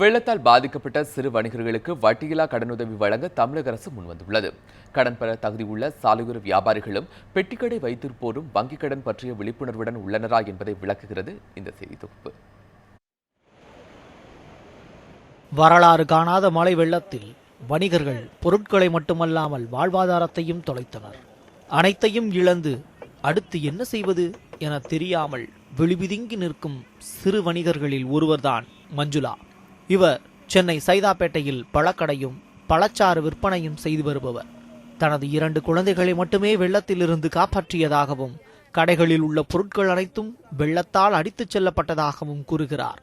வெள்ளத்தால் பாதிக்கப்பட்ட சிறு வணிகர்களுக்கு வட்டியில்லா கடனுதவி வழங்க தமிழக அரசு முன்வந்துள்ளது. கடன் பெற தகுதியுள்ள சாலையோர வியாபாரிகளும் பெட்டிக்கடை வைத்திருப்போரும் வங்கிக் கடன் பற்றிய விழிப்புணர்வுடன் உள்ளனரா என்பதை விளக்குகிறது இந்த செய்தி தொகுப்பு. வரலாறு காணாத மழை வெள்ளத்தில் வணிகர்கள் பொருட்களை மட்டுமல்லாமல் வாழ்வாதாரத்தையும் தொலைத்தனர். அனைத்தையும் இழந்து அடுத்து என்ன செய்வது என தெரியாமல் விழிபிதுங்கி நிற்கும் சிறு வணிகர்களில் ஒருவர்தான் மஞ்சுளா. இவர் சென்னை சைதாப்பேட்டையில் பழக்கடையும் பழச்சாறு விற்பனையும் செய்து வருபவர். தனது இரண்டு குழந்தைகளை மட்டுமே வெள்ளத்திலிருந்து காப்பாற்றியதாகவும் கடைகளில் உள்ள பொருட்கள் அனைத்தும் வெள்ளத்தால் அடித்துச் செல்லப்பட்டதாகவும் கூறுகிறார்.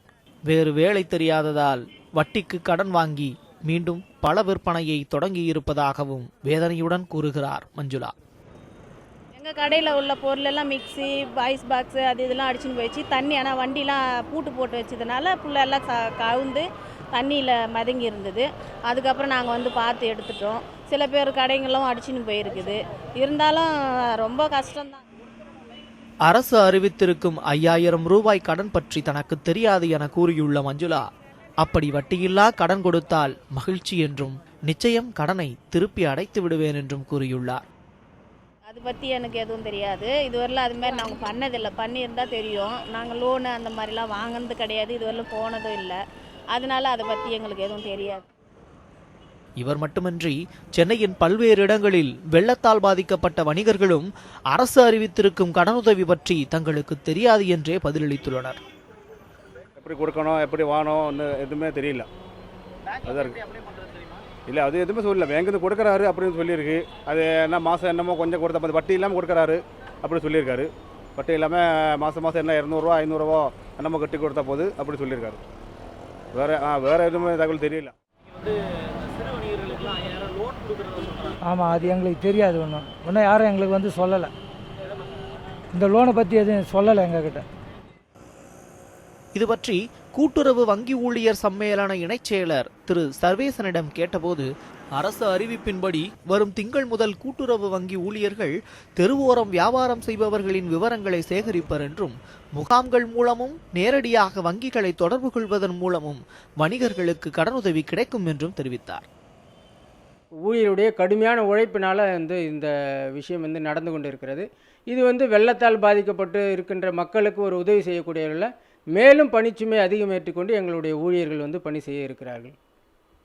வேறு வேலை தெரியாததால் வட்டிக்கு கடன் வாங்கி மீண்டும் பல விற்பனையை தொடங்கியிருப்பதாகவும் வேதனையுடன் கூறுகிறார் மஞ்சுளா. எங்கள் கடையில் உள்ள பொருள் எல்லாம் மிக்ஸி ஐஸ் பாக்ஸு அது இதெல்லாம் அடிச்சுன்னு போயிடுச்சு. தண்ணி ஆனால் வண்டிலாம் பூட்டு போட்டு வச்சதுனால புல்ல எல்லாம் ச கவுந்து தண்ணியில் மதங்கி இருந்தது. அதுக்கப்புறம் நாங்கள் வந்து பார்த்து எடுத்துட்டோம். சில பேர் கடைங்களும் அடிச்சுன்னு போயிருக்குது. இருந்தாலும் ரொம்ப கஷ்டம்தான். அரசு அறிவித்திருக்கும் ஐயாயிரம் ரூபாய் கடன் பற்றி தனக்கு தெரியாது என கூறியுள்ள மஞ்சுளா அப்படி வட்டியில்லா கடன் கொடுத்தால் மகிழ்ச்சி என்றும் நிச்சயம் கடனை திருப்பி அடைத்து விடுவேன் என்றும் கூறியுள்ளார். அது பற்றி எனக்கு எதுவும் தெரியாது. இதுவரையிலும் அது மாதிரி நாங்கள் பண்ணதில்லை. பண்ணியிருந்தால் தெரியும். நாங்கள் லோனு அந்த மாதிரிலாம் வாங்கினது கிடையாது. இதுவரையிலும் போனதும் இல்லை. அதனால அதை பற்றி எங்களுக்கு எதுவும் தெரியாது. இவர் மட்டுமின்றி சென்னையின் பல்வேறு இடங்களில் வெள்ளத்தால் பாதிக்கப்பட்ட வணிகர்களும் அரசு அறிவித்திருக்கும் கடனுதவி பற்றி தங்களுக்கு தெரியாது என்றே பதிலளித்துள்ளனர். எப்படி கொடுக்கணும் எப்படி வாங்கணும் எதுவுமே தெரியல. இல்லை அது எதுவுமே சொல்லல. பேங்க்லேருந்து கொடுக்குறாரு அப்படின்னு சொல்லியிருக்கு. அது என்ன மாதம் என்னமோ கொஞ்சம் கொடுத்த அது வட்டி இல்லாமல் கொடுக்குறாரு அப்படி சொல்லியிருக்காரு. வட்டி இல்லாமல் மாதம் மாதம் என்ன இரநூறுவா ஐநூறுரூவா என்னமோ கட்டி கொடுத்தா போது அப்படி சொல்லியிருக்காரு. வேறு ஆ வேறு எதுவுமே தகவல் தெரியல. ஆமாம் அது எங்களுக்கு தெரியாது ஒன்றும் ஒன்றும் யாரும் எங்களுக்கு வந்து சொல்லலை. இந்த லோனை பற்றி எதுவும் சொல்லலை எங்ககிட்ட. இது பற்றி கூட்டுறவு வங்கி ஊழியர் சம்மேளன இணைச் செயலர் திரு. சர்வேசனிடம் கேட்டபோது அரசு அறிவிப்பின்படி வரும் திங்கள் முதல் கூட்டுறவு வங்கி ஊழியர்கள் தெருவோரம் வியாபாரம் செய்பவர்களின் விவரங்களை சேகரிப்பர் என்றும் முகாம்கள் மூலமும் நேரடியாக வங்கிகளை தொடர்பு கொள்வதன் மூலமும் வணிகர்களுக்கு கடனுதவி கிடைக்கும் என்றும் தெரிவித்தார். ஊழியருடைய கடுமையான உழைப்பினால் வந்து இந்த விஷயம் வந்து நடந்து கொண்டு இருக்கிறது இது வந்து வெள்ளத்தால் பாதிக்கப்பட்டு இருக்கின்ற மக்களுக்கு ஒரு உதவி செய்யக்கூடிய மேலும் பணிச்சுமை அதிகம் ஏற்றுக்கொண்டு எங்களுடைய ஊழியர்கள் வந்து பணி செய்ய இருக்கிறார்கள்.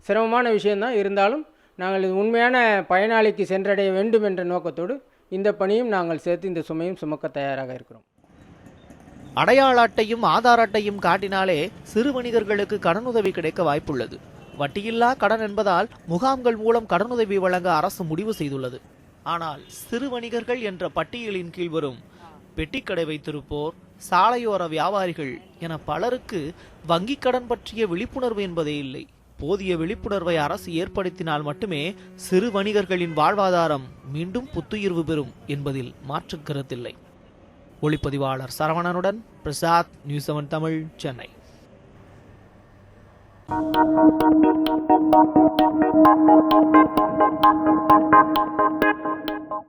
சிரமமான விஷயந்தான் இருந்தாலும் நாங்கள் இது உண்மையான பயனாளிக்கு சென்றடைய வேண்டும் என்ற நோக்கத்தோடு இந்த பணியும் நாங்கள் சேர்த்து இந்த சுமையும் சுமக்க தயாராக இருக்கிறோம். அடையாள அட்டையும் ஆதார் அட்டையும் காட்டினாலே சிறு வணிகர்களுக்கு கடனுதவி கிடைக்க வாய்ப்புள்ளது. வட்டியில்லா கடன் என்பதால் முகாம்கள் மூலம் கடனுதவி வழங்க அரசு முடிவு செய்துள்ளது. ஆனால் சிறு வணிகர்கள் என்ற பட்டியலின் கீழ் வரும் பெட்டிக்கடை வைத்திருப்போர் சாலையோர வியாபாரிகள் என பலருக்கு வங்கிக் கடன் பற்றிய விழிப்புணர்வு என்பதே இல்லை. போதிய விழிப்புணர்வை அரசு ஏற்படுத்தினால் மட்டுமே சிறு வணிகர்களின் வாழ்வாதாரம் மீண்டும் புத்துயிர்வு பெறும் என்பதில் மாற்று கருத்தில்லை. ஒளிப்பதிவாளர் சரவணனுடன் பிரசாத் நியூஸ் செவன் தமிழ் சென்னை.